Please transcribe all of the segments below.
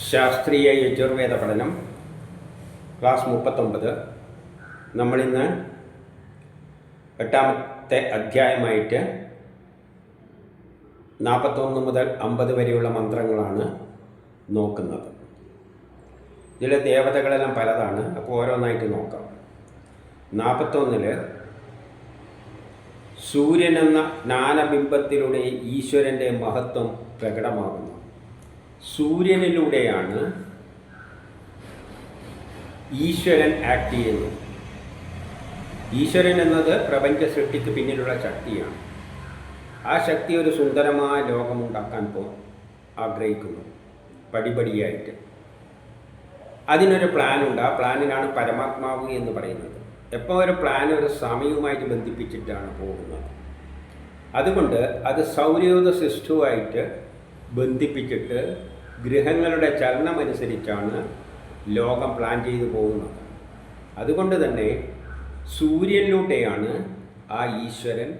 ശാസ്ത്രീയ യജുർവേദ പഠനം ക്ലാസ് മുപ്പത്തൊമ്പത്. നമ്മളിന്ന് എട്ടാമത്തെ അധ്യായമായിട്ട് നാൽപ്പത്തൊന്ന് മുതൽ അമ്പത് വരെയുള്ള മന്ത്രങ്ങളാണ് നോക്കുന്നത്. ഇതിലെ ദേവതകളെല്ലാം പലതാണ് അപ്പോൾ ഓരോന്നായിട്ട് നോക്കാം. നാൽപ്പത്തൊന്നിൽ സൂര്യൻ എന്ന ജ്ഞാനബിംബത്തിലൂടെ ഈശ്വരന്റെ മഹത്വം പ്രകടമാകുന്നു. സൂര്യനിലൂടെയാണ് ഈശ്വരൻ ആക്ട് ചെയ്യുന്നത്. ഈശ്വരൻ എന്നത് പ്രപഞ്ച സൃഷ്ടിക്ക് പിന്നിലുള്ള ശക്തിയാണ്. ആ ശക്തി ഒരു സുന്ദരമായ ലോകമുണ്ടാക്കാൻ പോ ആഗ്രഹിക്കുന്നു. പടിപടിയായിട്ട്. അതിനൊരു പ്ലാനുണ്ട്. ആ പ്ലാനിലാണ് പരമാത്മാവ് എന്ന് പറയുന്നത്. എപ്പോൾ ഒരു പ്ലാൻ ഒരു സമയവുമായിട്ട് ബന്ധിപ്പിച്ചിട്ടാണ് പോകുന്നത്. അതുകൊണ്ട് അത് സൗരയൂഥ സിസ്റ്റവുമായിട്ട് ബന്ധിപ്പിച്ചിട്ട് ഗ്രഹങ്ങളുടെ ചലനമനുസരിച്ചാണ് ലോകം പ്ലാൻ ചെയ്തു പോകുന്നത്. അതുകൊണ്ട് തന്നെ സൂര്യനിലൂടെയാണ് ആ ഈശ്വരൻ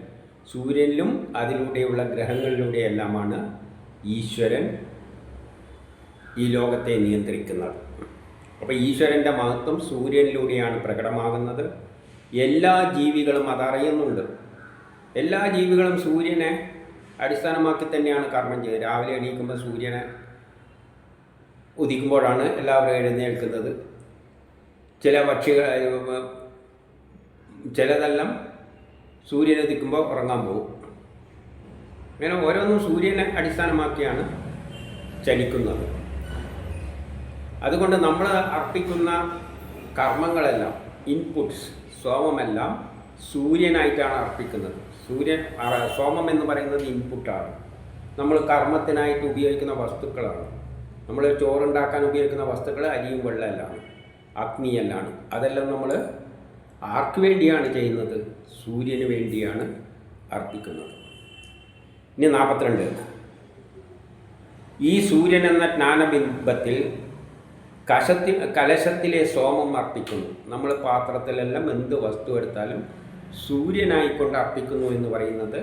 സൂര്യനിലും അതിലൂടെയുള്ള ഗ്രഹങ്ങളിലൂടെയെല്ലാമാണ് ഈശ്വരൻ ഈ ലോകത്തെ നിയന്ത്രിക്കുന്നത്. അപ്പോൾ ഈശ്വരന്റെ മഹത്വം സൂര്യനിലൂടെയാണ് പ്രകടമാകുന്നത്. എല്ലാ ജീവികളും അതറിയുന്നുണ്ട് എല്ലാ ജീവികളും സൂര്യനെ അടിസ്ഥാനമാക്കി തന്നെയാണ് കർമ്മം ചെയ്യുന്നത് രാവിലെ എണീക്കുമ്പോൾ സൂര്യനെ ഉദിക്കുമ്പോഴാണ് എല്ലാവരും എഴുന്നേൽക്കുന്നത്. ചില പക്ഷികൾ ചിലതെല്ലാം സൂര്യൻ ഉദിക്കുമ്പോൾ ഉറങ്ങാൻ പോകും. അങ്ങനെ ഓരോന്നും സൂര്യനെ അടിസ്ഥാനമാക്കിയാണ് ചലിക്കുന്നത്. അതുകൊണ്ട് നമ്മൾ അർപ്പിക്കുന്ന കർമ്മങ്ങളെല്ലാം ഇൻപുട്സ് സോമമെല്ലാം സൂര്യനായിട്ടാണ് അർപ്പിക്കുന്നത്. സൂര്യൻ സോമം എന്ന് പറയുന്നത് ഇൻപുട്ടാണ് നമ്മൾ കർമ്മത്തിനായിട്ട് ഉപയോഗിക്കുന്ന വസ്തുക്കളാണ്. നമ്മൾ ചോറുണ്ടാക്കാൻ ഉപയോഗിക്കുന്ന വസ്തുക്കൾ അരിയും വെള്ളമെല്ലാം അഗ്നിയെല്ലാം അതെല്ലാം നമ്മൾ ആർക്ക് വേണ്ടിയാണ് ചെയ്യുന്നത്? സൂര്യന് വേണ്ടിയാണ് അർപ്പിക്കുന്നത്. ഇനി നാൽപ്പത്തിരണ്ട് ഈ സൂര്യൻ എന്ന ജ്ഞാനബിംബത്തിൽ കശത്തി കലശത്തിലെ സോമം അർപ്പിക്കുന്നു. നമ്മൾ പാത്രത്തിലെല്ലാം എന്ത് വസ്തു എടുത്താലും സൂര്യനായിക്കൊണ്ട് അർപ്പിക്കുന്നു എന്ന് പറയുന്നത്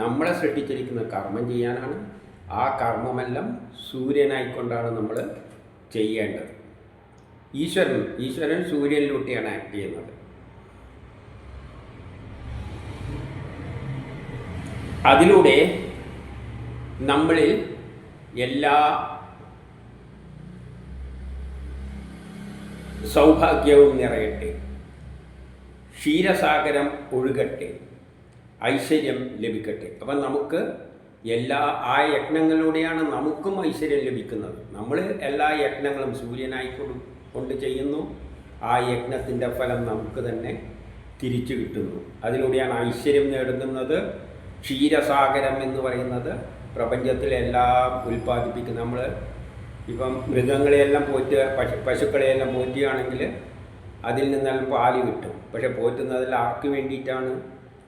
നമ്മളെ സൃഷ്ടിച്ചിരിക്കുന്ന കർമ്മം ചെയ്യാനാണ്. ആ കർമ്മമെല്ലാം സൂര്യനായിക്കൊണ്ടാണ് നമ്മൾ ചെയ്യേണ്ടത്. ഈശ്വരൻ ഈശ്വരൻ സൂര്യനിലൂട്ടിയാണ് ആക്ട് ചെയ്യുന്നത്. അതിലൂടെ നമ്മളിൽ എല്ലാ സൗഭാഗ്യവും നിറയട്ടെ. ക്ഷീരസാഗരം ഒഴുകട്ടെ. ഐശ്വര്യം ലഭിക്കട്ടെ. അപ്പം നമുക്ക് എല്ലാ ആ യജ്ഞങ്ങളിലൂടെയാണ് നമുക്കും ഐശ്വര്യം ലഭിക്കുന്നത്. നമ്മൾ എല്ലാ യജ്ഞങ്ങളും സൂര്യനായിക്കൊണ്ട് കൊണ്ട് ചെയ്യുന്നു. ആ യജ്ഞത്തിന്റെ ഫലം നമുക്ക് തന്നെ തിരിച്ചു കിട്ടുന്നു. അതിലൂടെയാണ് ഐശ്വര്യം നേടുന്നത്. ക്ഷീരസാഗരം എന്ന് പറയുന്നത് പ്രപഞ്ചത്തിലെല്ലാം ഉൽപ്പാദിപ്പിക്കുന്ന നമ്മൾ ഇപ്പം മൃഗങ്ങളെയെല്ലാം പോറ്റുക പശു പശുക്കളെയെല്ലാം പോറ്റുകയാണെങ്കിൽ അതിൽ നിന്നെല്ലാം പാൽ കിട്ടും. പക്ഷെ പോറ്റുന്നതിൽ ആർക്ക് വേണ്ടിയിട്ടാണ്?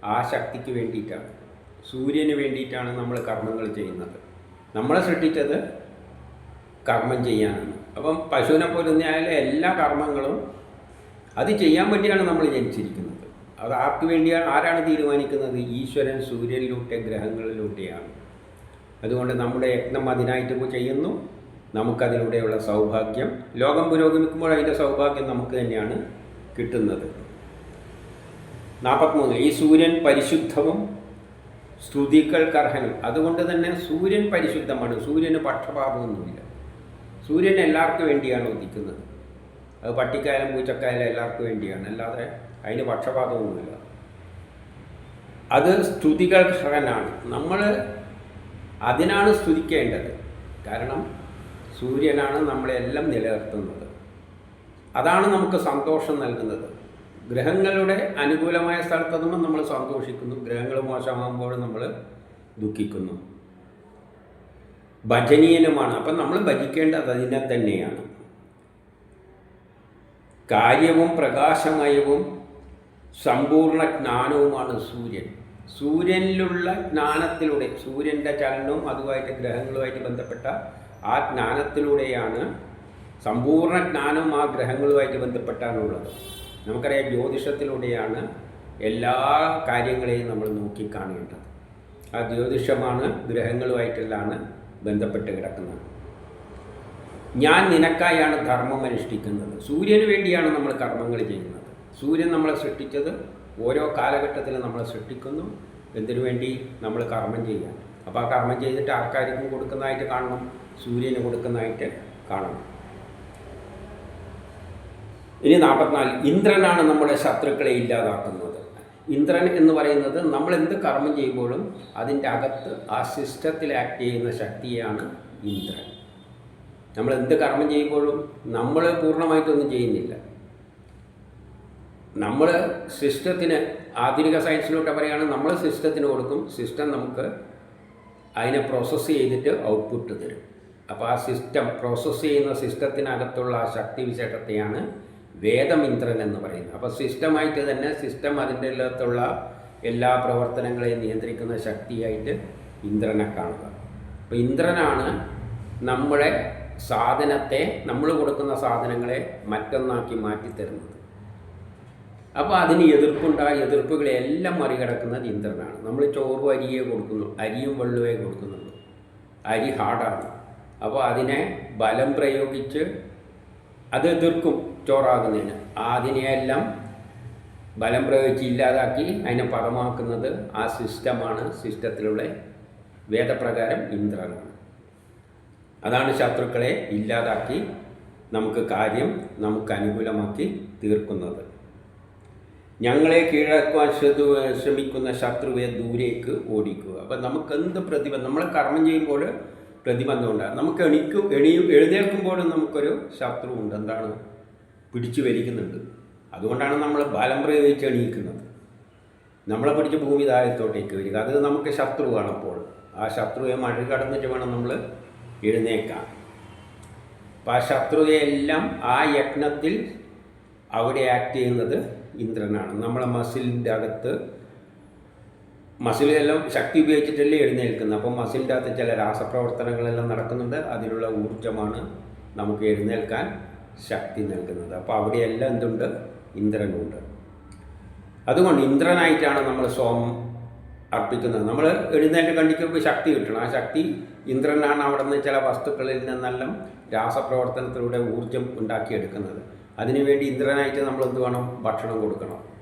ആ ശക്തിക്ക് വേണ്ടിയിട്ടാണ്. സൂര്യന് വേണ്ടിയിട്ടാണ് നമ്മൾ കർമ്മങ്ങൾ ചെയ്യുന്നത്. നമ്മളെ സൃഷ്ടിച്ചത് കർമ്മം ചെയ്യാനാണ്. അപ്പം പശുവിനെ പോലുന്നയായ എല്ലാ കർമ്മങ്ങളും അത് ചെയ്യാൻ വേണ്ടിയാണ് നമ്മൾ ജനിച്ചിരിക്കുന്നത്. അത് ആർക്ക് വേണ്ടിയാണ് ആരാണ് തീരുമാനിക്കുന്നത്? ഈശ്വരൻ സൂര്യനിലൂടെ ഗ്രഹങ്ങളിലൂടെയാണ് അതുകൊണ്ട് നമ്മുടെ യജ്ഞം അതിനായിട്ട് ചെയ്യുന്നു. നമുക്കതിലൂടെയുള്ള സൗഭാഗ്യം ലോകം പുരോഗമിക്കുമ്പോൾ അതിന്റെ സൗഭാഗ്യം നമുക്ക് തന്നെയാണ് കിട്ടുന്നത്. നാൽപ്പത്തിമൂന്ന് ഈ സൂര്യൻ പരിശുദ്ധവും സ്തുതികൾക്കർഹനും അതുകൊണ്ട് തന്നെ സൂര്യൻ പരിശുദ്ധമാണ്. സൂര്യന് പക്ഷപാതമൊന്നുമില്ല. സൂര്യൻ എല്ലാവർക്കും വേണ്ടിയാണ് ഉദിക്കുന്നത്. അത് പട്ടിക്കായാലും പൂച്ചക്കായാലും എല്ലാവർക്കും വേണ്ടിയാണ്. അല്ലാതെ അതിന് പക്ഷപാതമൊന്നുമില്ല. അത് സ്തുതികൾ സ്തുതികൾക്കർഹനാണ് നമ്മൾ അതിനാണ് സ്തുതിക്കേണ്ടത്. കാരണം സൂര്യനാണ് നമ്മളെല്ലാം നിലനിർത്തുന്നത്. അതാണ് നമുക്ക് സന്തോഷം നൽകുന്നത്. ഗ്രഹങ്ങളുടെ അനുകൂലമായ സ്ഥലത്തെത്തുമ്പോൾ നമ്മൾ സന്തോഷിക്കുന്നു ഗ്രഹങ്ങൾ മോശമാകുമ്പോൾ നമ്മൾ ദുഃഖിക്കുന്നു. ഭജനീയനുമാണ്. അപ്പം നമ്മൾ ഭജിക്കേണ്ടത് അതിനെ തന്നെയാണ്. കാര്യവും പ്രകാശമയവും സമ്പൂർണ ജ്ഞാനവുമാണ് സൂര്യൻ. സൂര്യനിലുള്ള ജ്ഞാനത്തിലൂടെ സൂര്യന്റെ ചലനവും അതുമായിട്ട് ഗ്രഹങ്ങളുമായിട്ട് ബന്ധപ്പെട്ട ആ ജ്ഞാനത്തിലൂടെയാണ് സമ്പൂർണ ജ്ഞാനവും ആ ഗ്രഹങ്ങളുമായിട്ട് ബന്ധപ്പെട്ടാണുള്ളത്. നമുക്കറിയാം ജ്യോതിഷത്തിലൂടെയാണ് എല്ലാ കാര്യങ്ങളെയും നമ്മൾ നോക്കിക്കാണേണ്ടത്. ആ ജ്യോതിഷമാണ് ഗ്രഹങ്ങളുമായിട്ടെല്ലാം ബന്ധപ്പെട്ട് കിടക്കുന്നത്. ഞാൻ നിനക്കായാണ് ധർമ്മം അനുഷ്ഠിക്കുന്നത്. സൂര്യന് വേണ്ടിയാണ് നമ്മൾ കർമ്മങ്ങൾ ചെയ്യുന്നത്. സൂര്യൻ നമ്മളെ സൃഷ്ടിച്ചത് ഓരോ കാലഘട്ടത്തിലും നമ്മളെ സൃഷ്ടിക്കുന്നു. എന്തിനു വേണ്ടി? നമ്മൾ കർമ്മം ചെയ്യാൻ. അപ്പോൾ ആ കർമ്മം ചെയ്തിട്ട് ആർക്കാർക്കും കൊടുക്കുന്നതായിട്ട് കാണണം? സൂര്യന് കൊടുക്കുന്നതായിട്ട് കാണണം. ഇനി നാൽപ്പത്തിനാല് ഇന്ദ്രനാണ് നമ്മുടെ ശത്രുക്കളെ ഇല്ലാതാക്കുന്നത്. ഇന്ദ്രൻ എന്ന് പറയുന്നത് നമ്മൾ എന്ത് കർമ്മം ചെയ്യുമ്പോഴും അതിന്റെ അകത്ത് ആ സിസ്റ്റത്തിൽ ആക്ട് ചെയ്യുന്ന ശക്തിയാണ് ഇന്ദ്രൻ. നമ്മൾ എന്ത് കർമ്മം ചെയ്യുമ്പോഴും നമ്മൾ പൂർണമായിട്ടൊന്നും ചെയ്യുന്നില്ല. നമ്മൾ സിസ്റ്റത്തിന് ആധുനിക സയൻസിലോട്ട് പറയുകയാണെങ്കിൽ നമ്മൾ സിസ്റ്റത്തിന് കൊടുക്കും സിസ്റ്റം നമുക്ക് അതിനെ പ്രോസസ്സ് ചെയ്തിട്ട് ഔട്ട്പുട്ട് തരും. അപ്പോൾ ആ സിസ്റ്റം പ്രോസസ്സ് ചെയ്യുന്ന സിസ്റ്റത്തിനകത്തുള്ള ആ ശക്തി വിശേഷത്തെയാണ് വേദമിന്ദ്രൻ എന്ന് പറയുന്നത് അപ്പോൾ സിസ്റ്റമായിട്ട് തന്നെ സിസ്റ്റം അതിന്റെ അകത്തുള്ള എല്ലാ പ്രവർത്തനങ്ങളെയും നിയന്ത്രിക്കുന്ന ശക്തിയായിട്ട് ഇന്ദ്രനെ കാണുക. അപ്പോൾ ഇന്ദ്രനാണ് നമ്മുടെ സാധനത്തെ നമ്മൾ കൊടുക്കുന്ന സാധനങ്ങളെ മറ്റൊന്നാക്കി മാറ്റിത്തരുന്നത്. അപ്പോൾ അതിന് എതിർപ്പുണ്ടായ എതിർപ്പുകളെല്ലാം മറികടക്കുന്നത് ഇന്ദ്രനാണ്. നമ്മൾ ചോറും അരിയെ കൊടുക്കുന്നു അരിയും വെള്ളമേ കൊടുക്കുന്നുള്ളൂ. അരി ഹാർഡാണ്. അപ്പോൾ അതിനെ ബലം പ്രയോഗിച്ച് അത് എതിർക്കും. ചോറാകുന്നതിന് അതിനെയെല്ലാം ബലം പ്രയോഗിച്ച് ഇല്ലാതാക്കി അതിനെ പദമാക്കുന്നത് ആ സിസ്റ്റമാണ്. സിസ്റ്റത്തിലുള്ള വേദപ്രകാരം ഇന്ദ്രനാണ്. അതാണ് ശത്രുക്കളെ ഇല്ലാതാക്കി നമുക്ക് കാര്യം നമുക്ക് അനുകൂലമാക്കി തീർക്കുന്നത്. ഞങ്ങളെ കീഴടക്കുവാൻ ശ്രദ്ധ ശ്രമിക്കുന്ന ശത്രുവെ ദൂരേക്ക് ഓടിക്കുക. അപ്പം നമുക്ക് എന്ത് പ്രതിബന്ധം നമ്മൾ കർമ്മം ചെയ്യുമ്പോൾ പ്രതിബന്ധം ഉണ്ടാകും നമുക്ക് എണിക്കും എണിയും എഴുന്നേൽക്കുമ്പോഴും നമുക്കൊരു ശത്രുവുണ്ട്. എന്താണ്? പിടിച്ചു വലിക്കുന്നുണ്ട്. അതുകൊണ്ടാണ് നമ്മൾ ബലം പ്രയോഗിച്ച് എണീക്കുന്നത്. നമ്മളെ പിടിച്ച് ഭൂമി താഴത്തോട്ടേക്ക് വരിക. അത് നമുക്ക് ശത്രുവാണ് അപ്പോൾ. ആ ശത്രുവെ മറികടന്നിട്ട് വേണം നമ്മൾ എഴുന്നേക്കാൻ. അപ്പം ആ ശത്രുതയെല്ലാം ആ യജ്ഞത്തിൽ അവിടെ ആക്ട് ചെയ്യുന്നത് ഇന്ദ്രനാണ്. നമ്മളെ മസിലിന്റെ അകത്ത് മസിലെല്ലാം ശക്തി ഉപയോഗിച്ചിട്ടല്ലേ എഴുന്നേൽക്കുന്നത്. അപ്പം മസിലിന്റെ അകത്ത് ചില രാസപ്രവർത്തനങ്ങളെല്ലാം നടക്കുന്നുണ്ട്. അതിലുള്ള ഊർജമാണ് നമുക്ക് എഴുന്നേൽക്കാൻ ശക്തി നൽകുന്നത്. അപ്പോൾ അവിടെയെല്ലാം എന്തുണ്ട്? ഇന്ദ്രനുണ്ട്. അതുകൊണ്ട് ഇന്ദ്രനായിട്ടാണ് നമ്മൾ സോമം അർപ്പിക്കുന്നത്. നമ്മൾ എഴുന്നേറ്റ് കണ്ടിക്കുമ്പോൾ ശക്തി കിട്ടണം. ആ ശക്തി ഇന്ദ്രനാണ് അവിടെ നിന്ന് ചില വസ്തുക്കളിൽ നിന്നെല്ലാം രാസപ്രവർത്തനത്തിലൂടെ ഊർജം ഉണ്ടാക്കിയെടുക്കുന്നത്. അതിനുവേണ്ടി ഇന്ദ്രനായിട്ട് നമ്മൾ എന്ത് വേണം? ഭക്ഷണം കൊടുക്കണം.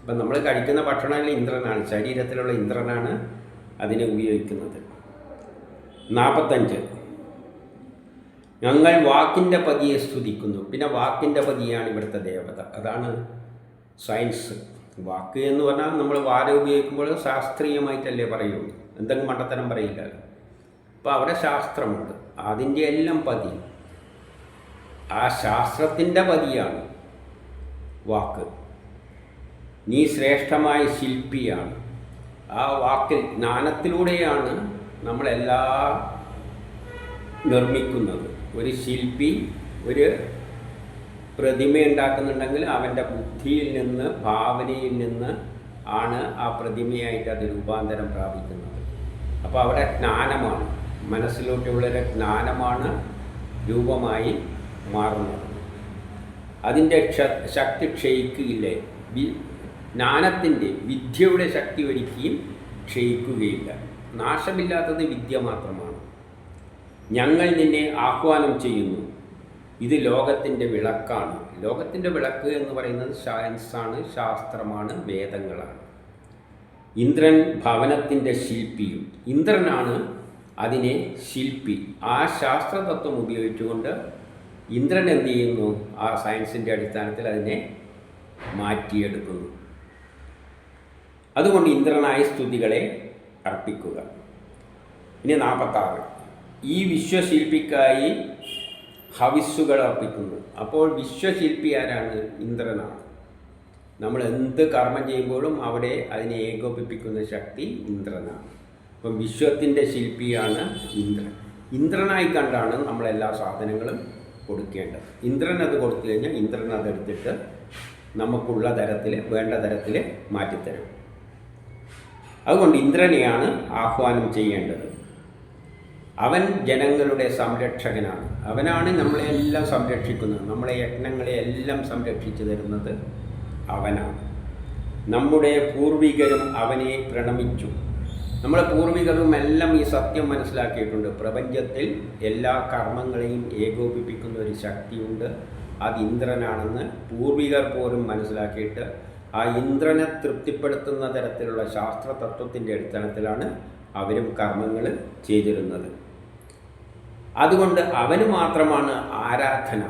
അപ്പം നമ്മൾ കഴിക്കുന്ന ഭക്ഷണമല്ല ഇന്ദ്രനാണ്. ശരീരത്തിലുള്ള ഇന്ദ്രനാണ് അതിനെ ഉപയോഗിക്കുന്നത്. നാൽപ്പത്തഞ്ച്. ഞങ്ങൾ വാക്കിന്റെ പതിയെ സ്തുതിക്കുന്നു. പിന്നെ വാക്കിന്റെ പതിയാണ് ഇവിടുത്തെ ദേവത. അതാണ് സയൻസ്. വാക്ക് എന്ന് പറഞ്ഞാൽ നമ്മൾ വാര ഉപയോഗിക്കുമ്പോൾ ശാസ്ത്രീയമായിട്ടല്ലേ പറയുള്ളൂ. എന്തെങ്കിലും മണ്ടത്തരം പറയില്ലല്ലോ. അപ്പോൾ അവിടെ ശാസ്ത്രമുണ്ട്. അതിന്റെ എല്ലാം പതി. ആ ശാസ്ത്രത്തിന്റെ പതിയാണ് വാക്ക്. നീ ശ്രേഷ്ഠമായ ശില്പിയാണ്. ആ വാക്കിൽ ജ്ഞാനത്തിലൂടെയാണ് നമ്മളെല്ലാം നിർമ്മിക്കുന്നത്. ഒരു ശില്പി ഒരു പ്രതിമ ഉണ്ടാക്കുന്നുണ്ടെങ്കിൽ അവന്റെ ബുദ്ധിയിൽ നിന്ന് ഭാവനയിൽ നിന്ന് ആണ് ആ പ്രതിമയായിട്ട് അത് രൂപാന്തരം പ്രാപിക്കുന്നത്. അപ്പോൾ അവിടെ ജ്ഞാനമാണ്. മനസ്സിലോട്ടുള്ളൊരു ജ്ഞാനമാണ് രൂപമായി മാറുന്നത്. അതിന്റെ ശക്തി ക്ഷയിക്കുകയില്ലേ. ജ്ഞാനത്തിന്റെ വിദ്യയുടെ ശക്തി ഒരിക്കലും ക്ഷയിക്കുകയില്ല. നാശമില്ലാത്തത് വിദ്യ മാത്രമാണ്. ഞങ്ങൾ നിന്നെ ആഹ്വാനം ചെയ്യുന്നു. ഇത് ലോകത്തിന്റെ വിളക്കാണ്. ലോകത്തിന്റെ വിളക്ക് എന്ന് പറയുന്നത് സയൻസാണ് ശാസ്ത്രമാണ് വേദങ്ങളാണ്. ഇന്ദ്രൻ ഭവനത്തിന്റെ ശില്പിയും. ഇന്ദ്രനാണ് അതിനെ ശില്പി. ആ ശാസ്ത്രതത്വം ഉപയോഗിച്ചുകൊണ്ട് ഇന്ദ്രൻ എന്ത് ചെയ്യുന്നു? ആ സയൻസിന്റെ അടിസ്ഥാനത്തിൽ അതിനെ മാറ്റിയെടുക്കുന്നു. അതുകൊണ്ട് ഇന്ദ്രനായ സ്തുതികളെ അർപ്പിക്കുക. ഇനി നാൽപ്പത്താറ്. ഈ വിശ്വശില്പിക്കായി ഹവിസ്സുകൾ അർപ്പിക്കുന്നു. അപ്പോൾ വിശ്വശില്പി ആരാണ്? ഇന്ദ്രനാണ് നമ്മൾ എന്ത് കർമ്മം ചെയ്യുമ്പോഴും അവിടെ അതിനെ ഏകോപിപ്പിക്കുന്ന ശക്തി ഇന്ദ്രനാണ്. അപ്പം വിശ്വത്തിന്റെ ശില്പിയാണ് ഇന്ദ്രൻ. ഇന്ദ്രനായി കണ്ടാണ് നമ്മൾ എല്ലാ സാധനങ്ങളും കൊടുക്കേണ്ടത്. ഇന്ദ്രൻ അത് കൊടുത്തു കഴിഞ്ഞാൽ ഇന്ദ്രൻ അതെടുത്തിട്ട് നമുക്കുള്ള തരത്തിൽ വേണ്ട തരത്തിൽ മാറ്റിത്തരും. അതുകൊണ്ട് ഇന്ദ്രനെയാണ് ആഹ്വാനം ചെയ്യേണ്ടത്. അവൻ ജനങ്ങളുടെ സംരക്ഷകനാണ്. അവനാണ് നമ്മളെല്ലാം സംരക്ഷിക്കുന്നത്. നമ്മളെ യജ്ഞങ്ങളെ എല്ലാം സംരക്ഷിച്ചു തരുന്നത് അവനാണ്. നമ്മുടെ പൂർവികരും അവനെ പ്രണമിച്ചു. നമ്മളെ പൂർവികരും എല്ലാം ഈ സത്യം മനസ്സിലാക്കിയിട്ടുണ്ട്. പ്രപഞ്ചത്തിൽ എല്ലാ കർമ്മങ്ങളെയും ഏകോപിപ്പിക്കുന്ന ഒരു ശക്തിയുണ്ട്. അത് ഇന്ദ്രനാണെന്ന് പൂർവികർ പോലും മനസ്സിലാക്കിയിട്ട് ആ ഇന്ദ്രനെ തൃപ്തിപ്പെടുത്തുന്ന തരത്തിലുള്ള ശാസ്ത്ര തത്വത്തിന്റെ അടിസ്ഥാനത്തിലാണ് അവരും കർമ്മങ്ങൾ ചെയ്തിരുന്നത്. അതുകൊണ്ട് അവന് മാത്രമാണ് ആരാധന.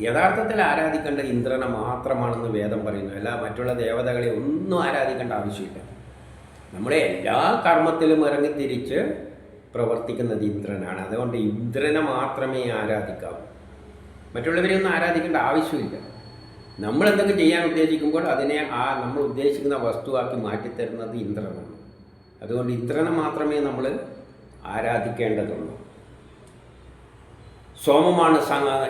യഥാർത്ഥത്തിൽ ആരാധിക്കേണ്ട ഇന്ദ്രനെ മാത്രമാണെന്ന് വേദം പറയുന്നു. അല്ല മറ്റുള്ള ദേവതകളെ ഒന്നും ആരാധിക്കേണ്ട ആവശ്യമില്ല. നമ്മുടെ എല്ലാ കർമ്മത്തിലും ഇറങ്ങിത്തിരിച്ച് പ്രവർത്തിക്കുന്നത് ഇന്ദ്രനാണ്. അതുകൊണ്ട് ഇന്ദ്രനെ മാത്രമേ ആരാധിക്കാവൂ. മറ്റുള്ളവരെ ഒന്നും ആരാധിക്കേണ്ട ആവശ്യമില്ല. നമ്മൾ എന്തൊക്കെ ചെയ്യാൻ ഉദ്ദേശിക്കുമ്പോൾ അതിനെ ആ നമ്മൾ ഉദ്ദേശിക്കുന്ന വസ്തുവാക്കി മാറ്റിത്തരുന്നത് ഇന്ദ്രനാണ്. അതുകൊണ്ട് ഇന്ദ്രനെ മാത്രമേ നമ്മൾ ആരാധിക്കേണ്ടതുള്ളൂ. സോമമാണ്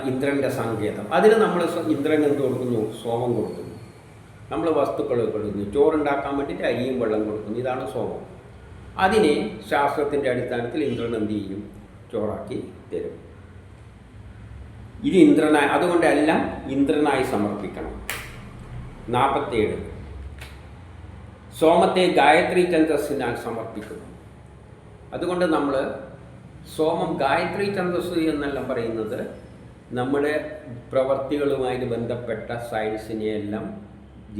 ഇന്ദ്രന്റെ സങ്കേതം. അതിന് നമ്മൾ ഇന്ദ്രൻ എന്ത് കൊടുക്കുന്നു? സോമം കൊടുക്കുന്നു. നമ്മൾ വസ്തുക്കൾ കൊടുക്കുന്നു. ചോറുണ്ടാക്കാൻ വേണ്ടിയിട്ട് അരിയും വെള്ളം കൊടുക്കുന്നു. ഇതാണ് സോമം. അതിനെ ശാസ്ത്രത്തിന്റെ അടിസ്ഥാനത്തിൽ ഇന്ദ്രൻ എന്ത് ചെയ്യും? ചോറാക്കി തരും. ഇത് ഇന്ദ്രനായി അതുകൊണ്ടെല്ലാം ഇന്ദ്രനായി സമർപ്പിക്കണം. നാൽപ്പത്തേഴ് സോമത്തെ ഗായത്രി ചന്ദ്രസിനാൽ സമർപ്പിക്കുന്നു. അതുകൊണ്ട് നമ്മൾ സോമം ഗായത്രി ഛന്ദസ് എന്നെല്ലാം പറയുന്നത് നമ്മുടെ പ്രവർത്തികളുമായിട്ട് ബന്ധപ്പെട്ട സയൻസിനെയെല്ലാം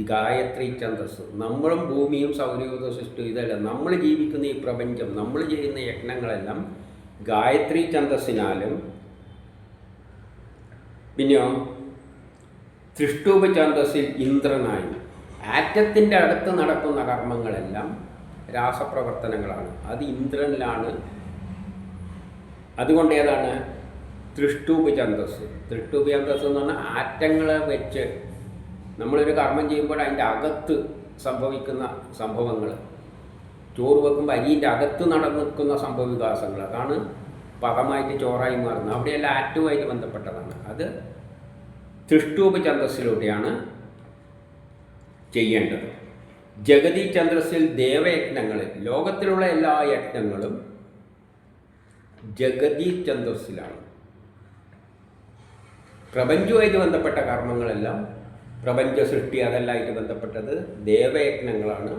ഗായത്രി ഛന്ദസ് നമ്മളും ഭൂമിയും സൗരയൂഥ സൃഷ്ടി ഇതല്ല നമ്മൾ ജീവിക്കുന്ന ഈ പ്രപഞ്ചം നമ്മൾ ചെയ്യുന്ന യജ്ഞങ്ങളെല്ലാം ഗായത്രി ഛന്ദസ്സിനാലും പിന്നെയോ തൃഷ്ടൂപ ഛന്ദസ്സിൽ ഇന്ദ്രനായും ആറ്റത്തിന്റെ അടുത്ത് നടക്കുന്ന കർമ്മങ്ങളെല്ലാം രാസപ്രവർത്തനങ്ങളാണ്. അത് ഇന്ദ്രനിലാണ് അതുകൊണ്ട് ഏതാണ് തൃഷ്ടൂപ് ഛന്തസ് തൃഷ്ടൂപ് ഛന്തസ് എന്ന് പറഞ്ഞാൽ ആറ്റങ്ങളെ വെച്ച് നമ്മളൊരു കർമ്മം ചെയ്യുമ്പോൾ അതിന്റെ അകത്ത് സംഭവിക്കുന്ന സംഭവങ്ങൾ. ചോറ് വെക്കുമ്പോൾ അരിന്റെ അകത്ത് നടന്നിരിക്കുന്ന സംഭവ വികാസങ്ങൾ അതാണ് പദമായിട്ട് ചോറായി മാറുന്നത്. അവിടെയെല്ലാം ആറ്റുമായിട്ട് ബന്ധപ്പെട്ടതാണ്. അത് തൃഷ്ടൂപ് ഛന്തസ്സിലൂടെയാണ് ചെയ്യേണ്ടത്. ജഗതി ചന്ദ്രസിൽ ദേവയജ്ഞങ്ങളിൽ ലോകത്തിലുള്ള എല്ലാ യജ്ഞങ്ങളും ജഗതി ഛന്ദസ്സിലാണ് പ്രപഞ്ചവുമായിട്ട് ബന്ധപ്പെട്ട കർമ്മങ്ങളെല്ലാം പ്രപഞ്ച സൃഷ്ടി അതെല്ലാമായിട്ട് ബന്ധപ്പെട്ടത് ദേവയജ്ഞങ്ങളാണ്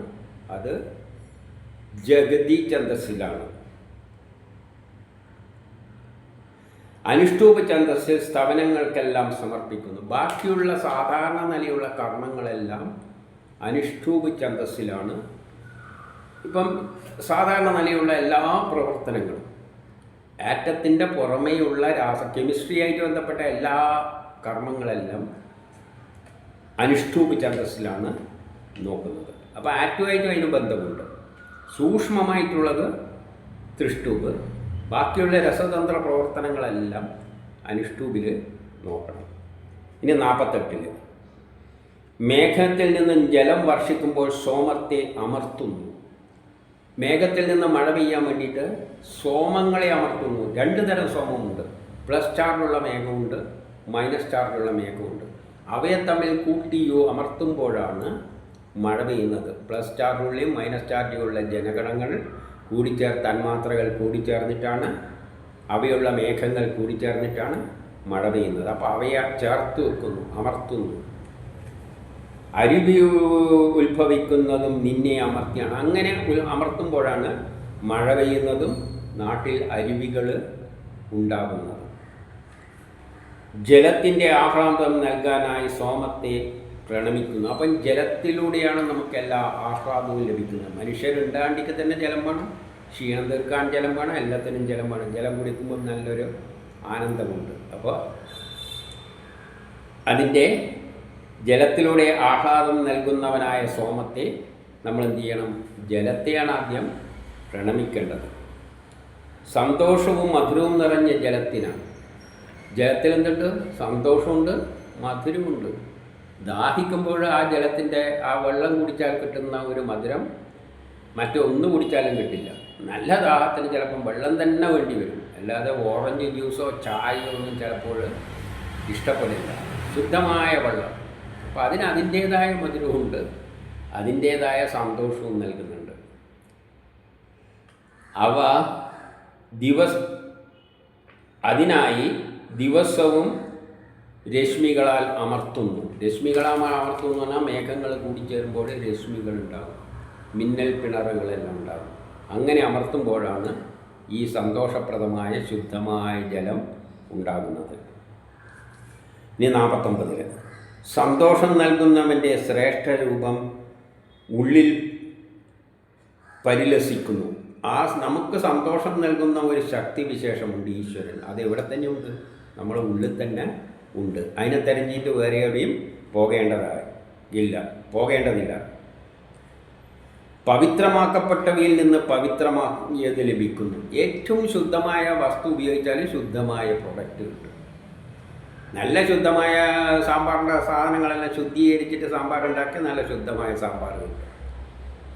അത് ജഗതി ഛന്ദസ്സിലാണ് അനുഷ്ഠൂപ ഛന്ദസ്സിൽ സ്ഥവനങ്ങൾക്കെല്ലാം സമർപ്പിക്കുന്നു. ബാക്കിയുള്ള സാധാരണ നിലയുള്ള കർമ്മങ്ങളെല്ലാം അനുഷ്ഠൂപ ഛന്ദസ്സിലാണ് ഇപ്പം സാധാരണ നിലയുള്ള എല്ലാ പ്രവർത്തനങ്ങളും ആറ്റത്തിന്റെ പുറമേയുള്ള രാസ കെമിസ്ട്രിയായിട്ട് ബന്ധപ്പെട്ട എല്ലാ കർമ്മങ്ങളെല്ലാം അനുഷ്ഠൂപ ഛന്ദസ്സിലാണ് നോക്കുന്നത്. അപ്പോൾ ആറ്റുമായിട്ടും അതിന് ബന്ധമുണ്ട്. സൂക്ഷ്മമായിട്ടുള്ളത് തൃഷ്ടൂപ് ബാക്കിയുള്ള രസതന്ത്ര പ്രവർത്തനങ്ങളെല്ലാം അനുഷ്ഠൂപിൽ നോക്കണം. ഇനി നാൽപ്പത്തെട്ടിൽ മേഘത്തിൽ നിന്നും ജലം വർഷിക്കുമ്പോൾ സോമത്തെ അമർത്തുന്നു. മേഘത്തിൽ നിന്ന് മഴ പെയ്യാൻ വേണ്ടിയിട്ട് സോമങ്ങളെ അമർത്തുന്നു. രണ്ട് തരം സോമമുണ്ട്. പ്ലസ് ചാർജുള്ള മേഘമുണ്ട് മൈനസ് ചാർജുള്ള മേഘമുണ്ട്. അവയെ തമ്മിൽ കൂട്ടിയോ അമർത്തുമ്പോഴാണ് മഴ പെയ്യുന്നത്. പ്ലസ് ചാർജുള്ളയും മൈനസ് ചാർജുള്ള ജനഗണങ്ങൾ കൂടിച്ചേർ തന്മാത്രകൾ കൂടിച്ചേർന്നിട്ടാണ് അവയുള്ള മേഘങ്ങൾ കൂടിച്ചേർന്നിട്ടാണ് മഴ പെയ്യുന്നത്. അപ്പോൾ അവയെ ചേർത്ത് വെക്കുന്നു അമർത്തുന്നു. അരുവി ഉത്ഭവിക്കുന്നതും നിന്നെ അമർത്തിയാണ്. അങ്ങനെ അമർത്തുമ്പോഴാണ് മഴ പെയ്യുന്നതും നാട്ടിൽ അരുവികൾ ഉണ്ടാകുന്നത്. ജലത്തിന്റെ ആഹ്ലാദം നൽകാനായി സോമത്തെ പ്രണമിക്കുന്നു. അപ്പം ജലത്തിലൂടെയാണ് നമുക്ക് എല്ലാ ആഹ്ലാദവും ലഭിക്കുന്നത്. മനുഷ്യരുണ്ടാണ്ടിക്ക് തന്നെ ജലം വേണം ക്ഷീണം തീർക്കാൻ ജലം വേണം എല്ലാത്തിനും ജലം വേണം. ജലം കുടിക്കുമ്പോൾ നല്ലൊരു ആനന്ദമുണ്ട്. അപ്പോൾ അതിന്റെ ജലത്തിലൂടെ ആഹ്ലാദം നൽകുന്നവനായ സോമത്തെ നമ്മൾ എന്ത് ചെയ്യണം? ജലത്തെയാണ് ആദ്യം പ്രണമിക്കേണ്ടത്. സന്തോഷവും മധുരവും നിറഞ്ഞ ജലത്തിനാണ്. ജലത്തിൽ എന്തുണ്ട്? സന്തോഷമുണ്ട് മധുരമുണ്ട്. ദാഹിക്കുമ്പോൾ ആ ജലത്തിന്റെ ആ വെള്ളം കുടിച്ചാൽ കിട്ടുന്ന ഒരു മധുരം മറ്റൊന്ന് കുടിച്ചാലും കിട്ടില്ല. നല്ല ദാഹത്തിന് ചിലപ്പം വെള്ളം തന്നെ വേണ്ടി വരും. അല്ലാതെ ഓറഞ്ച് ജ്യൂസോ ചായയോ ഒന്നും ചിലപ്പോൾ ഇഷ്ടപ്പെടില്ല. ശുദ്ധമായ വെള്ളം. അപ്പോൾ അതിന് അതിന്റേതായ മധുരമുണ്ട് അതിന്റേതായ സന്തോഷവും നൽകുന്നുണ്ട്. അവ ദിവസ അതിനായി ദിവസവും രശ്മികളാൽ അമർത്തുന്നു. രശ്മികളാൽ അമർത്തുന്നു എന്ന് പറഞ്ഞാൽ മേഘങ്ങൾ കൂടിച്ചേരുമ്പോൾ രശ്മികൾ ഉണ്ടാകും മിന്നൽ പിണറുകളെല്ലാം ഉണ്ടാകും അങ്ങനെ അമർത്തുമ്പോഴാണ് ഈ സന്തോഷപ്രദമായ ശുദ്ധമായ ജലം ഉണ്ടാകുന്നത്. ഇനി നാൽപ്പത്തൊമ്പതിൽ സന്തോഷം നൽകുന്നവന്റെ ശ്രേഷ്ഠ രൂപം ഉള്ളിൽ പരിലസിക്കുന്നു. ആ നമുക്ക് സന്തോഷം നൽകുന്ന ഒരു ശക്തി വിശേഷമുണ്ട് ഈശ്വരൻ. അത് എവിടെ തന്നെ ഉണ്ട്? നമ്മുടെ ഉള്ളിൽ തന്നെ ഉണ്ട്. അതിനെ തെരഞ്ഞിട്ട് വേറെ എവിടെയും പോകേണ്ടതായി ഇല്ല പോകേണ്ടതില്ല. പവിത്രമാക്കപ്പെട്ടവയിൽ നിന്ന് പവിത്രമാക്കിയത് ലഭിക്കുന്നു. ഏറ്റവും ശുദ്ധമായ വസ്തു ഉപയോഗിച്ചാൽ ശുദ്ധമായ പ്രൊഡക്റ്റ് കിട്ടും. നല്ല ശുദ്ധമായ സാമ്പാറിന്റെ സാധനങ്ങളെല്ലാം ശുദ്ധീകരിച്ചിട്ട് സാമ്പാർ ഉണ്ടാക്കി നല്ല ശുദ്ധമായ സാമ്പാർ കിട്ടും.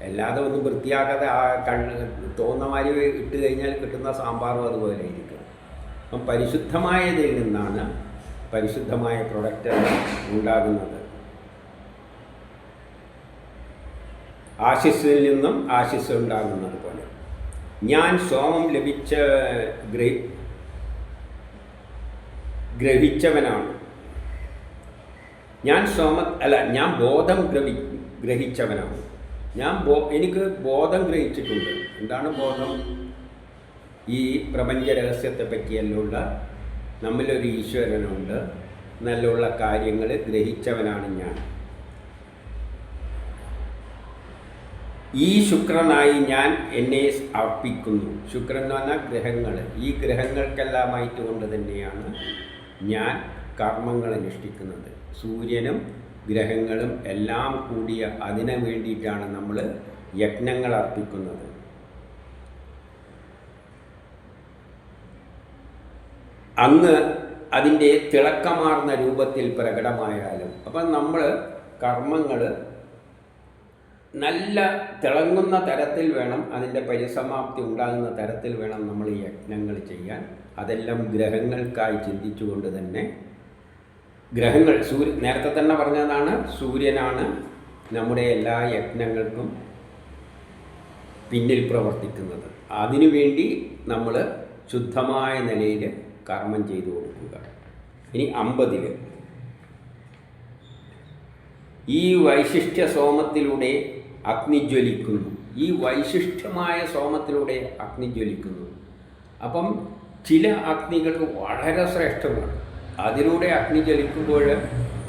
അല്ലാതെ ഒന്നും വൃത്തിയാക്കാതെ ആ കണ്ണ് തോന്നുന്ന മാതിരി ഇട്ട് കഴിഞ്ഞാൽ കിട്ടുന്ന സാമ്പാറും അതുപോലെ ആയിരിക്കും. അപ്പം പരിശുദ്ധമായതിൽ നിന്നാണ് പരിശുദ്ധമായ പ്രൊഡക്റ്റ് ഉണ്ടാകുന്നത്. ആശിസ്സിൽ നിന്നും ആശിസ് ഉണ്ടാകുന്നത് പോലെ. ഞാൻ സോമം ലഭിച്ച ഗ്രഹി ഗ്രഹിച്ചവനാണ്. ഞാൻ സോമ അല്ല ഞാൻ ബോധം ഗ്രഹി ഗ്രഹിച്ചവനാണ്. ഞാൻ ബോ എനിക്ക് ബോധം ഗ്രഹിച്ചിട്ടുണ്ട്. എന്താണ് ബോധം? ഈ പ്രപഞ്ച രഹസ്യത്തെ പറ്റിയെല്ലുള്ള നമ്മിലൊരു ഈശ്വരനുണ്ട്. എന്നുള്ള കാര്യങ്ങൾ ഗ്രഹിച്ചവനാണ് ഞാൻ. ഈ ശുക്രനായി ഞാൻ എന്നെ അർപ്പിക്കുന്നു. ശുക്രൻ എന്ന് പറഞ്ഞാൽ ഗ്രഹങ്ങൾ. ഈ ഗ്രഹങ്ങൾക്കെല്ലാമായിട്ട് കൊണ്ട് തന്നെയാണ് ഞാൻ കർമ്മങ്ങൾ അനുഷ്ഠിക്കുന്നത് സൂര്യനും ഗ്രഹങ്ങളും എല്ലാം കൂടിയ അതിനു വേണ്ടിയിട്ടാണ് നമ്മൾ യജ്ഞങ്ങൾ അർപ്പിക്കുന്നത്. അന്ന് അതിന്റെ തിളക്കമാർന്ന രൂപത്തിൽ പ്രകടമായാലും അപ്പം നമ്മൾ കർമ്മങ്ങൾ നല്ല തിളങ്ങുന്ന തരത്തിൽ വേണം അതിന്റെ പരിസമാപ്തി ഉണ്ടാകുന്ന തരത്തിൽ വേണം നമ്മൾ ഈ യജ്ഞങ്ങൾ ചെയ്യാൻ. അതെല്ലാം ഗ്രഹങ്ങൾക്കായി ചിന്തിച്ചുകൊണ്ട് തന്നെ ഗ്രഹങ്ങൾ സൂര്യ നേരത്തെ തന്നെ പറഞ്ഞതാണ് സൂര്യനാണ് നമ്മുടെ എല്ലാ യജ്ഞങ്ങൾക്കും പിന്നിൽ പ്രവർത്തിക്കുന്നത്. അതിനുവേണ്ടി നമ്മൾ ശുദ്ധമായ നിലയിൽ കർമ്മം ചെയ്തു കൊടുക്കുക. ഇനി അമ്പതിൽ ഈ വൈശിഷ്ട്യ സോമത്തിലൂടെ അഗ്നി ജ്വലിക്കുന്നു ഈ വൈശിഷ്ട്യമായ സോമത്തിലൂടെ അഗ്നിജ്വലിക്കുന്നു. അപ്പം ചില അഗ്നികൾ വളരെ ശ്രേഷ്ഠമാണ്. അതിലൂടെ അഗ്നി ജ്വലിക്കുമ്പോൾ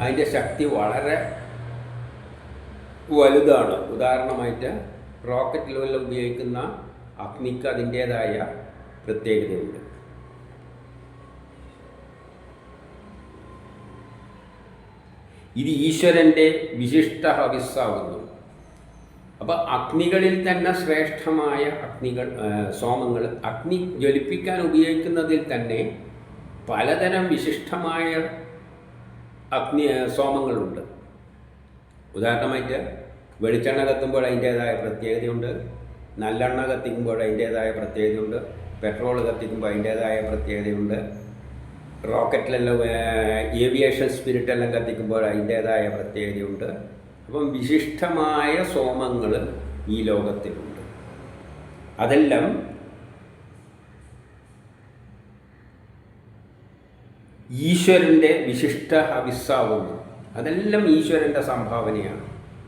അതിന്റെ ശക്തി വളരെ വലുതാണ്. ഉദാഹരണമായിട്ട് റോക്കറ്റിൽ വല്ല ഉപയോഗിക്കുന്ന അഗ്നിക്ക് അതിന്റേതായ പ്രത്യേകതയുണ്ട്. ഇത് ഈശ്വരന്റെ വിശിഷ്ട ഹവിസ്സാവുന്നു. അപ്പോൾ അഗ്നികളിൽ തന്നെ ശ്രേഷ്ഠമായ അഗ്നികൾ സോമങ്ങൾ അഗ്നി ജ്വലിപ്പിക്കാൻ ഉപയോഗിക്കുന്നതിൽ തന്നെ പലതരം വിശിഷ്ടമായ അഗ്നി സോമങ്ങളുണ്ട്. ഉദാഹരണമായിട്ട് വെളിച്ചെണ്ണ കത്തുമ്പോൾ അതിന്റേതായ പ്രത്യേകതയുണ്ട് നല്ലെണ്ണ കത്തിക്കുമ്പോൾ അതിന്റേതായ പ്രത്യേകതയുണ്ട് പെട്രോൾ കത്തിക്കുമ്പോൾ അതിന്റേതായ പ്രത്യേകതയുണ്ട് റോക്കറ്റിലെല്ലാം ഏവിയേഷൻ സ്പിരിറ്റെല്ലാം കത്തിക്കുമ്പോൾ അതിന്റേതായ പ്രത്യേകതയുണ്ട്. അപ്പം വിശിഷ്ടമായ സോമങ്ങൾ ഈ ലോകത്തിലുണ്ട്. അതെല്ലാം ഈശ്വരന്റെ വിശിഷ്ട ഹവിസ്സാവുന്നു അതെല്ലാം ഈശ്വരന്റെ സംഭാവനയാണ്.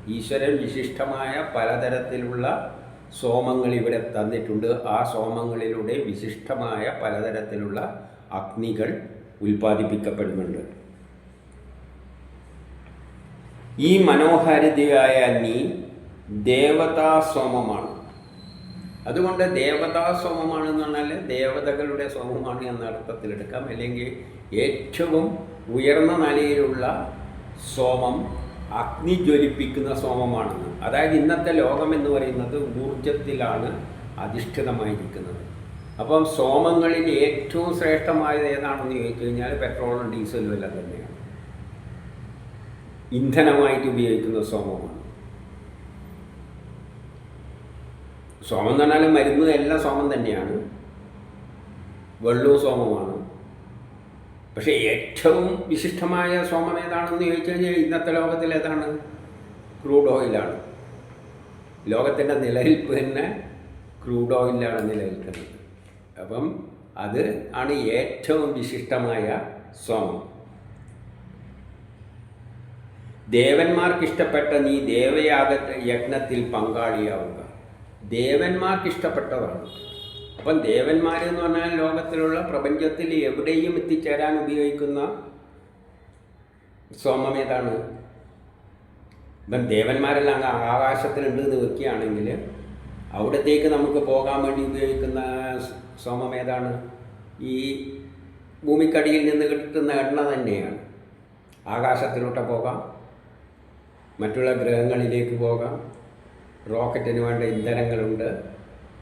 ഈശ്വരൻ വിശിഷ്ടമായ പലതരത്തിലുള്ള സോമങ്ങൾ ഇവിടെ തന്നിട്ടുണ്ട്. ആ സോമങ്ങളിലൂടെ വിശിഷ്ടമായ പലതരത്തിലുള്ള അഗ്നികൾ ഉൽപ്പാദിപ്പിക്കപ്പെടുന്നുണ്ട്. ഈ മനോഹാരിതയായ നീ ദേവതാസോമമാണ് അതുകൊണ്ട് ദേവതാസോമമാണെന്ന് പറഞ്ഞാൽ ദേവതകളുടെ സോമമാണ് എന്ന അർത്ഥത്തിലെടുക്കാം അല്ലെങ്കിൽ ഏറ്റവും ഉയർന്ന നിലയിലുള്ള സോമം അഗ്നി ജ്വലിപ്പിക്കുന്ന സോമമാണെന്ന് അതായത് ഇന്നത്തെ ലോകം എന്ന് പറയുന്നത് ഊർജത്തിലാണ് അധിഷ്ഠിതമായിരിക്കുന്നത്. അപ്പം സോമങ്ങളിൽ ഏറ്റവും ശ്രേഷ്ഠമായത് ഏതാണെന്ന് ചോദിച്ചു കഴിഞ്ഞാൽ പെട്രോളും ഡീസലും എല്ലാം തന്നെയാണ്. ഇന്ധനമായിട്ട് ഉപയോഗിക്കുന്ന സോമമാണ്. സോമം എന്ന് പറഞ്ഞാൽ മരുന്ന് എല്ലാം സോമം തന്നെയാണ്. വെള്ളവും സോമമാണ്. പക്ഷേ ഏറ്റവും വിശിഷ്ടമായ സോമം ഏതാണെന്ന് ചോദിച്ചു കഴിഞ്ഞാൽ ഇന്നത്തെ ലോകത്തിൽ ഏതാണ്? ക്രൂഡ് ഓയിലാണ്. ലോകത്തിന്റെ നിലനിൽപ്പ് തന്നെ ക്രൂഡ് ഓയിലാണ് നിലനിൽക്കുന്നത്. അപ്പം അത് ആണ് ഏറ്റവും വിശിഷ്ടമായ സോമം. ദേവന്മാർക്ക് ഇഷ്ടപ്പെട്ട നീ ദേവയാഗ യജ്ഞത്തിൽ പങ്കാളിയാവുക. ദേവന്മാർക്ക് ഇഷ്ടപ്പെട്ടതാണ് അപ്പം ദേവന്മാരെന്ന് പറഞ്ഞാൽ ലോകത്തിലുള്ള പ്രപഞ്ചത്തിൽ എവിടെയും എത്തിച്ചേരാൻ ഉപയോഗിക്കുന്ന സോമം ഏതാണ്? ഇപ്പം ദേവന്മാരെല്ലാം ആകാശത്തിലുണ്ട് എന്ന് വെക്കുകയാണെങ്കിൽ അവിടത്തേക്ക് നമുക്ക് പോകാൻ വേണ്ടി ഉപയോഗിക്കുന്ന സോമം ഏതാണ്? ഈ ഭൂമിക്കടിയിൽ നിന്ന് കിട്ടുന്ന എണ്ണ തന്നെയാണ്. ആകാശത്തിലോട്ട് പോകാം. മറ്റുള്ള ഗ്രഹങ്ങളിലേക്ക് പോകാം. റോക്കറ്റിന് വേണ്ട ഇന്ധനങ്ങളുണ്ട്.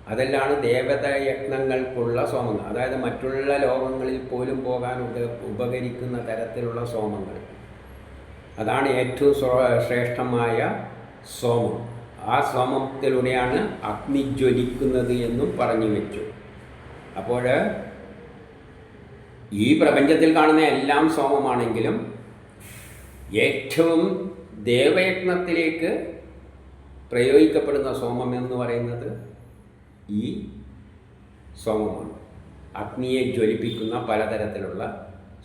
അതെല്ലാം ദേവത യജ്ഞങ്ങൾക്കുള്ള സോമങ്ങൾ. അതായത് മറ്റുള്ള ലോകങ്ങളിൽ പോലും പോകാൻ ഉപ ഉപകരിക്കുന്ന തരത്തിലുള്ള സോമങ്ങൾ. അതാണ് ഏറ്റവും ശ്രേഷ്ഠമായ സോമം. ആ സോമത്തിലൂടെയാണ് അഗ്നി ജ്വലിക്കുന്നത് എന്നും പറഞ്ഞു വെച്ചു. അപ്പോൾ ഈ പ്രപഞ്ചത്തിൽ കാണുന്ന എല്ലാം സോമമാണെങ്കിലും ഏറ്റവും ദേവയജ്ഞത്തിലേക്ക് പ്രയോഗിക്കപ്പെടുന്ന സോമം എന്ന് പറയുന്നത് ഈ സോമമാണ്. അഗ്നിയെ ജ്വലിപ്പിക്കുന്ന പലതരത്തിലുള്ള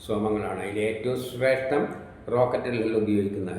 സോമങ്ങളാണ്. അതിൽ ഏറ്റവും ശ്രേഷ്ഠം റോക്കറ്റുകളിൽ ഉപയോഗിക്കുന്ന